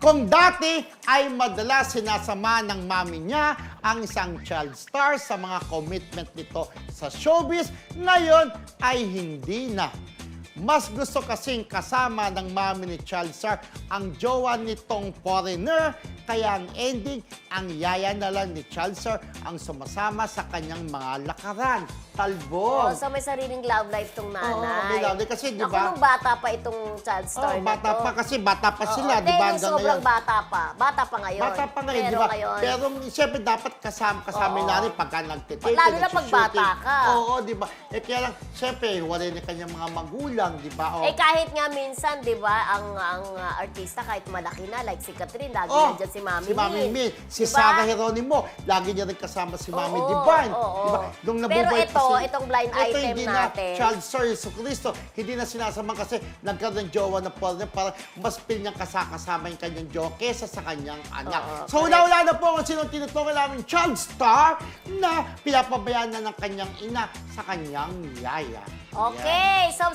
Kung dati ay madalas sinasama ng mami niya ang isang child star sa mga commitment nito sa showbiz, ngayon ay hindi na. Mas gusto kasing kasama ng mami ni child star ang jowa nitong foreigner, kaya ang ending, ang yaya na lang ni star ang sumasama sa kanyang mga lakaran. Talbog. Oh, so may sariling love life tong nanay. Oo, may love life. Kasi, di Ako ba- nung bata pa itong child star Oh, na bata to. pa kasi bata pa sila, Oo, di ba? hindi, hanggang sobrang ngayon. bata pa. Bata pa ngayon. Bata pa ngayon, Pero di ba? ngayon, Pero siyempre dapat kasama kasama Oo. natin pagka nagtitipid. Lalo na pag bata ka. Oo, di ba? Eh kaya lang, siyempre, wala na kanyang mga magulang, di ba? Oh. eh kahit nga minsan, di ba, ang ang uh, artista kahit malaki na, like si Catherine, lagi Oh, nandyan si Mami Si Mami. Min. Si Di ba? Sarah Geronimo, lagi niya rin kasama si Mami Oo, Divine. oo. Di ba? Nung Pero ito, pa si- itong blind ito item hindi natin. na child star Yesu Cristo. Hindi na sinasama kasi nagkaroon ng jowa na partner para mas pil niyang kasakasama yung kanyang jowa kesa sa kanyang anak. Oo, so, wala-wala na po kung sino tinutukoy namin child star na pinapabayaan na ng kanyang ina sa kanyang yaya. Okay, so